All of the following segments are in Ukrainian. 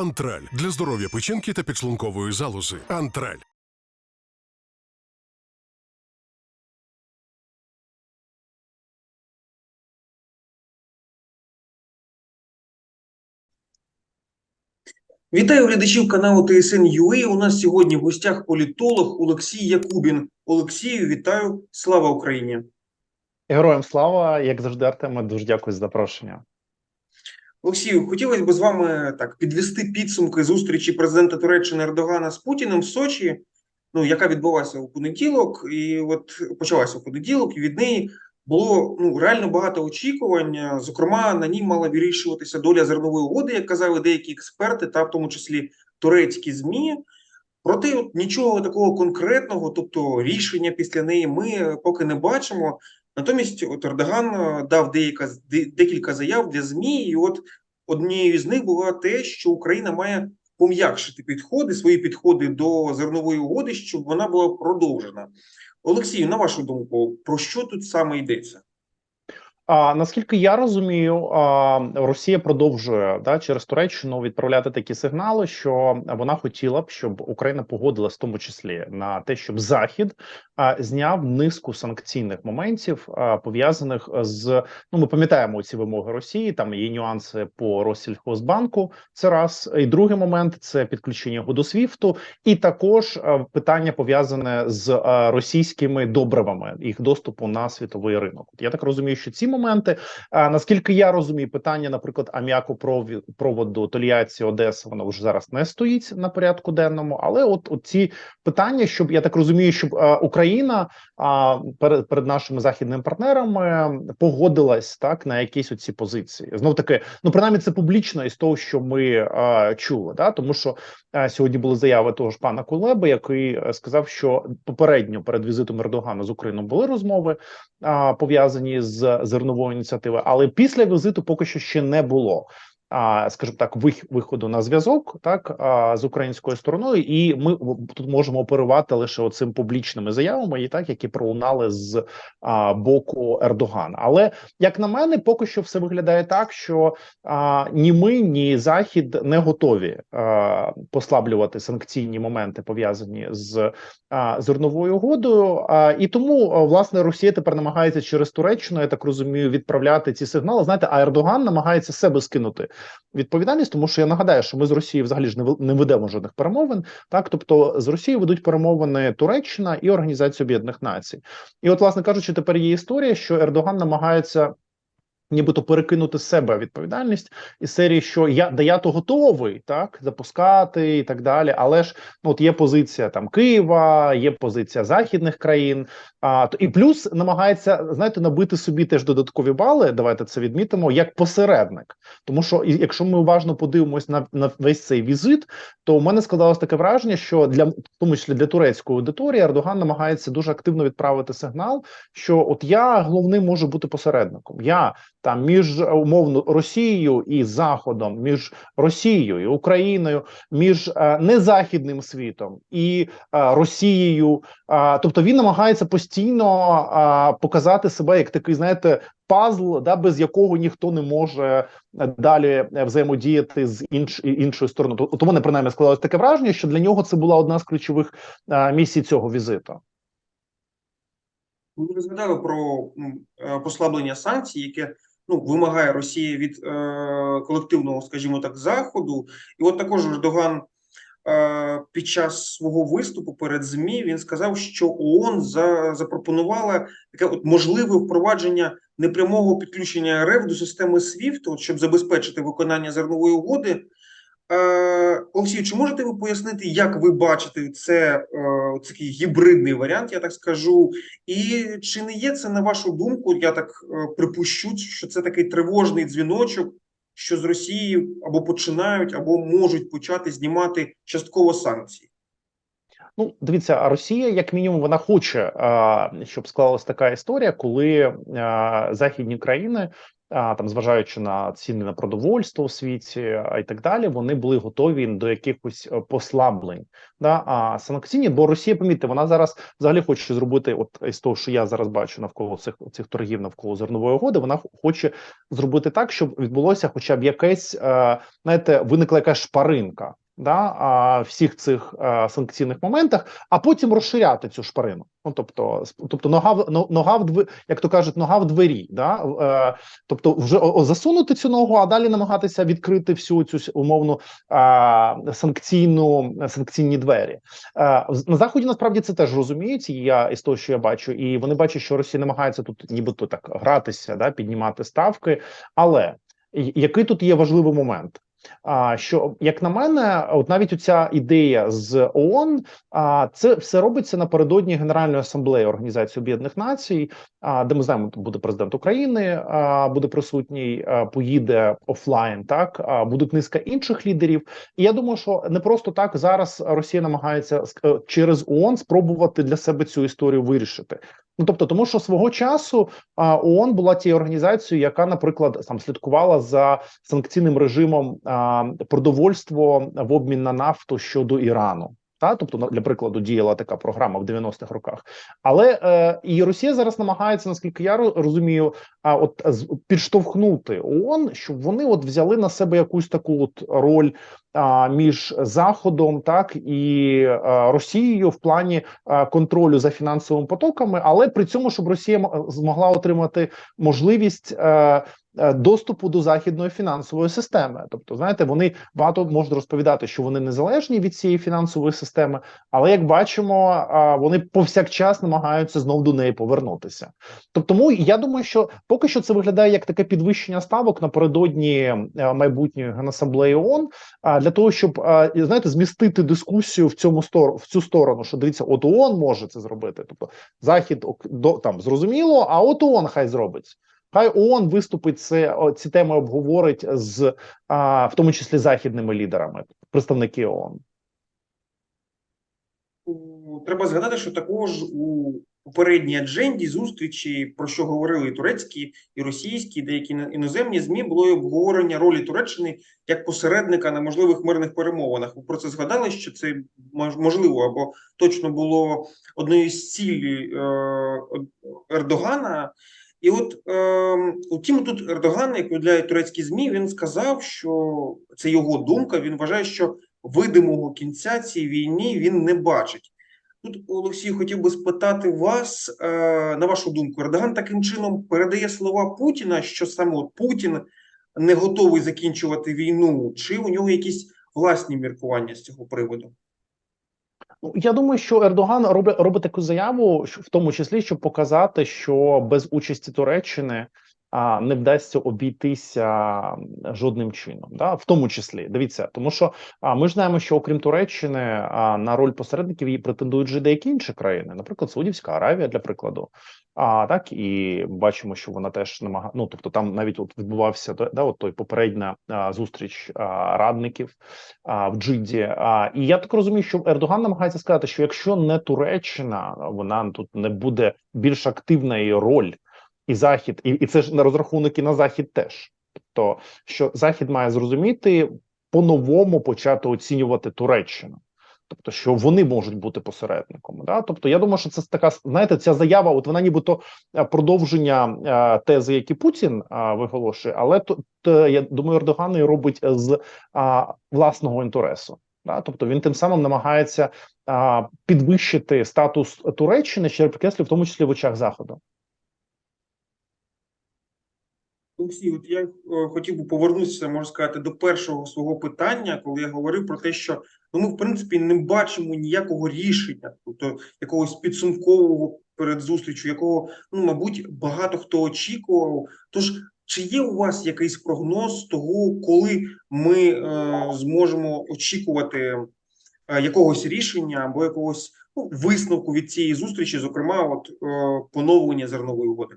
Антраль для здоров'я печінки та підшлункової залози. Антраль. Вітаю глядачів каналу ТСН UA. У нас сьогодні в гостях політолог Олексій Якубін. Олексію, вітаю! Слава Україні! Героям слава, як завжди, Артеме, дуже дякую за запрошення. Олексію, хотілося б з вами так підвести підсумки зустрічі президента Туреччини Ердогана з Путіним в Сочі, ну яка відбулася у понеділок, і от почалася у понеділок, і від неї було ну реально багато очікувань. Зокрема, на ній мала вирішуватися доля зернової угоди, як казали деякі експерти, та в тому числі турецькі змі. Проте, от нічого такого конкретного, тобто рішення після неї, ми поки не бачимо. Натомість, от Ердоган е, дав деяка де- декілька заяв для змі, і от однією з них була те, що Україна має пом'якшити підходи, свої підходи до зернової угоди, щоб вона була продовжена. Олексію, на вашу думку, про що тут саме йдеться? А наскільки я розумію, а, Росія продовжує да через Туреччину відправляти такі сигнали, що вона хотіла б, щоб Україна погодилась в тому числі на те, щоб Захід зняв низку санкційних моментів, пов'язаних з ну ми пам'ятаємо ці вимоги Росії. Там є нюанси по Россельхозбанку. Це раз і другий момент це підключення його до СВІФТу, і також питання пов'язане з російськими добривами, їх доступу на світовий ринок. Я так розумію, що ці моменти, наскільки я розумію, питання, наприклад, аміакопроводу Тольятті Одеса, воно вже зараз не стоїть на порядку денному. Але от, от ці питання, щоб я так розумію, щоб а, Україна а, перед перед нашими західними партнерами погодилась так на якісь оці позиції. Знов таки, ну принаймні, це публічно із того, що ми а, чули, да тому що а, сьогодні були заяви того ж пана Кулеби, який е, сказав, що попередньо перед візитом Ердогана з Україною були розмови а, пов'язані з зерновою ініціативою, але після візиту поки що ще не було. Скажімо так, вих- виходу на зв'язок, так з українською стороною, і ми тут можемо оперувати лише оцим публічними заявами, і так які пролунали з боку Ердогана. Але як на мене, поки що все виглядає так, що ні ми, ні Захід не готові послаблювати санкційні моменти пов'язані з зерновою угодою. І тому власне Росія тепер намагається через Туреччину, я так розумію, відправляти ці сигнали. Знаєте, а Ердоган намагається себе скинути відповідальність, тому що я нагадаю, що ми з Росією взагалі ж не ведемо жодних перемовин. Так, тобто з Росією ведуть перемовини Туреччина і Організація Об'єднаних Націй. І, от, власне кажучи, тепер є історія, що Ердоган намагається. Нібито перекинути з себе відповідальність із серії, що я да я то готовий так запускати і так далі. Але ж ну от є позиція там Києва, є позиція західних країн. А то і плюс намагається знаєте набити собі теж додаткові бали. Давайте це відмітимо як посередник. Тому що якщо ми уважно подивимось на, на весь цей візит, то у мене складалось таке враження, що для в тому числі для турецької аудиторії Ердоган намагається дуже активно відправити сигнал, що от я головним можу бути посередником. Я там між е, умовно Росією і Заходом, між Росією і Україною, між е, незахідним світом і е, Росією. А, тобто він намагається постійно а, показати себе як такий, знаєте, пазл, да, без якого ніхто не може е, далі е, взаємодіяти з інш, іншою стороною. То- От мене принаймні складалось таке враження, що для нього це була одна з ключових а, місій цього візиту. Ви вже згадали про е, послаблення санкцій, яке ну вимагає Росія від е, колективного, скажімо так, заходу. І от також Ердоган е, під час свого виступу перед ЗМІ він сказав, що ООН за, запропонувала таке от можливе впровадження непрямого підключення РФ до системи SWIFT, щоб забезпечити виконання зернової угоди. Е, Олексій, чи можете ви пояснити, як ви бачите це е, такий гібридний варіант, я так скажу, і чи не є це на вашу думку? Я так е, припущу, що це такий тривожний дзвіночок, що з Росії або починають, або можуть почати знімати частково санкції. Ну, дивіться, а Росія, як мінімум, вона хоче, щоб склалась така історія, коли західні країни там, зважаючи на ціни на продовольство у світі і так далі, вони були готові до якихось е, послаблень. Да? А санкційні, бо Росія, помітьте, вона зараз взагалі хоче зробити, от із того, що я зараз бачу навколо цих цих торгів навколо зернової угоди, вона хоче зробити так, щоб відбулося, хоча б якесь, е, знаєте, виникла якась шпаринка. Да, всіх цих санкційних моментах, а потім розширяти цю шпарину. Ну тобто, тобто нога нога в як то кажуть, нога в двері. Да? Е, тобто, вже засунути цю ногу, а далі намагатися відкрити всю цю умовну санкційну санкційні двері. Е, на заході насправді це теж розуміють. І я із того, що я бачу, і вони бачать, що Росія намагається тут, нібито так гратися, да, піднімати ставки. Але який тут є важливий момент? А що як на мене, от навіть оця ідея з ООН, а це все робиться напередодні Генеральної асамблеї Організації Об'єднаних Націй, а де ми знаємо, буде президент України, а буде присутній, поїде офлайн. Так а будуть низка інших лідерів. І я думаю, що не просто так зараз Росія намагається е, через ООН спробувати для себе цю історію вирішити. Ну тобто, тому що свого часу ООН була тією організацією, яка, наприклад, там слідкувала за санкційним режимом продовольство в обмін на нафту щодо Ірану. Та, тобто, для прикладу, діяла така програма в 90-х роках, але е, і Росія зараз намагається, наскільки я розумію, а от підштовхнути ООН, щоб вони от взяли на себе якусь таку от роль а, між Заходом, так і а, Росією в плані а, контролю за фінансовими потоками, але при цьому, щоб Росія змогла отримати можливість. е, е, Доступу до західної фінансової системи, тобто, знаєте, вони багато можуть розповідати, що вони незалежні від цієї фінансової системи, але як бачимо, вони повсякчас намагаються знов до неї повернутися. Тобто, тому я думаю, що поки що це виглядає як таке підвищення ставок напередодні е, майбутньої генасамблеї ООН, для того, щоб знаєте, змістити дискусію в цьому сторону в цю сторону, що дивіться, от ООН може це зробити. Тобто захід до там зрозуміло, а от ООН хай зробить. Хай ООН виступить це ці теми обговорить з а, в тому числі західними лідерами, представники ООН. Треба згадати, що також у попередній адженді зустрічі, про що говорили і турецькі, і російські, і деякі іно- іноземні змі, було й обговорення ролі Туреччини як посередника на можливих мирних перемовинах. Ви про це згадали, що це мож- можливо або точно було однією з цілей е, Ердогана. І от е, утім, тут Ердоган, як повідомляють турецькі змі, він сказав, що це його думка. Він вважає, що видимого кінця цій війні він не бачить. Тут, Олексій, хотів би спитати вас, е, на вашу думку, Ердоган таким чином передає слова Путіна, що саме Путін не готовий закінчувати війну, чи у нього якісь власні міркування з цього приводу? Я думаю, що Ердоган робить робить таку заяву, в тому числі, щоб показати, що без участі Туреччини не вдасться обійтися жодним чином. Да? В тому числі дивіться, тому що а, ми знаємо, що окрім Туреччини а, на роль посередників її претендують вже деякі інші країни, наприклад, Саудівська Аравія, для прикладу. А так і бачимо, що вона теж намагає. Ну тобто, там навіть от відбувався да, от той попередня а, зустріч а, радників а, в Джиді. А, і я так розумію, що Ердоган намагається сказати, що якщо не Туреччина, вона тут не буде більш активна її роль, і Захід, і, і це ж на розрахунок на Захід теж. Тобто, що Захід має зрозуміти по-новому почати оцінювати Туреччину. Тобто, що вони можуть бути посередником, да. Тобто, я думаю, що це така знаєте, ця заява, от вона нібито е, продовження е, тези, які Путін е, виголошує, але то я думаю, Ердоган і робить з а, власного інтересу. Да? Тобто він тим самим намагається а, підвищити статус Туреччини, ще підкреслю, в тому числі в очах Заходу. Олексій, от я е, хотів би повернутися, можна сказати, до першого свого питання, коли я говорив про те, що ну, ми, в принципі, не бачимо ніякого рішення, тобто якогось підсумкового перед зустрічю, якого, ну, мабуть, багато хто очікував. Тож, чи є у вас якийсь прогноз того, коли ми е, зможемо очікувати е, якогось рішення або якогось ну, висновку від цієї зустрічі, зокрема, от е, поновлення зернової угоди?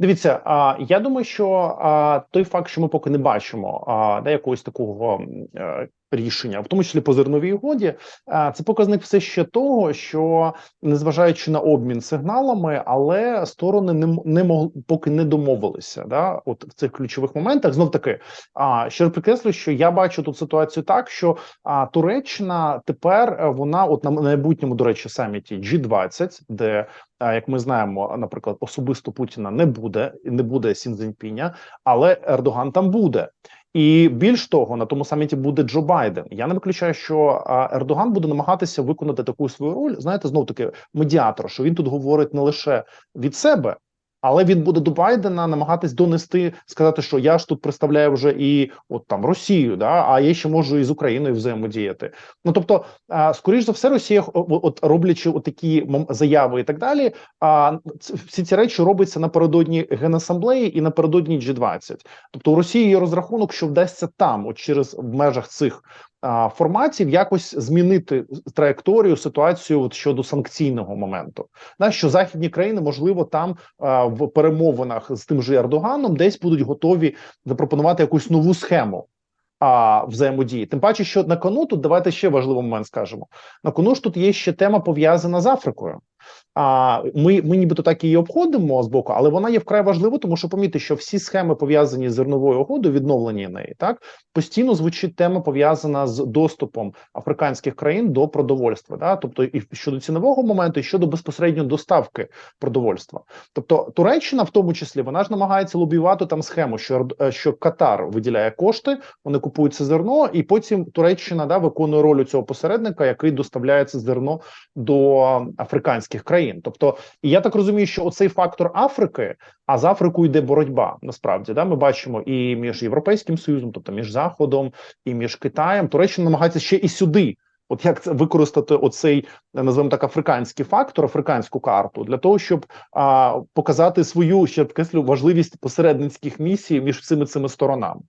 Дивіться, а я думаю, що той факт, що ми поки не бачимо а, де якогось такого е, рішення, в тому числі по зерновій угоді, а, це показник все ще того, що незважаючи на обмін сигналами, але сторони не, не мог, поки не домовилися. Да, от в цих ключових моментах знов таки. А ще раз підкреслю, що я бачу тут ситуацію так, що а, Туреччина тепер е, вона, от на майбутньому, до речі, саміті G20, де як ми знаємо, наприклад, особисто Путіна не буде, не буде Сінзіньпіня, але Ердоган там буде. І більш того, на тому саміті буде Джо Байден. Я не виключаю, що Ердоган буде намагатися виконати таку свою роль. Знаєте, знов таки медіатор, що він тут говорить не лише від себе. Але він буде до Байдена намагатись донести, сказати, що я ж тут представляю вже і от там Росію, да а я ще можу і з Україною взаємодіяти. Ну тобто, скоріш за все, Росія, от роблячи такі заяви і так далі. А всі ці речі робляться напередодні генасамблеї і напередодні G20. Тобто у Росії є розрахунок, що вдасться там, от через в межах цих форматів, якось змінити траєкторію ситуацію от щодо санкційного моменту. На що західні країни, можливо, там в перемовинах з тим же Ердоганом десь будуть готові запропонувати якусь нову схему. А взаємодії, тим паче, що на кону тут давайте ще важливий момент скажемо. На кону ж тут є ще тема пов'язана з Африкою. А ми, ми нібито так її обходимо з боку, але вона є вкрай важлива, тому що помітьте, що всі схеми пов'язані з зерновою угодою, відновлені неї, так постійно звучить тема пов'язана з доступом африканських країн до продовольства, да? тобто і щодо цінового моменту, і щодо безпосередньо доставки продовольства. Тобто Туреччина, в тому числі, вона ж намагається лобіювати там схему, що е, що Катар виділяє кошти, вони купують це зерно, і потім Туреччина да виконує роль цього посередника, який доставляє це зерно до африканських країн. Тобто, і я так розумію, що оцей фактор Африки, а з Африкою йде боротьба. Насправді, да, ми бачимо і між європейським союзом, тобто між Заходом, і між Китаєм. Туреччина намагається ще і сюди. От як це використати оцей називаємо так африканський фактор, африканську карту для того, щоб а, показати свою ще підкреслю важливість посередницьких місій між всіми цими сторонами.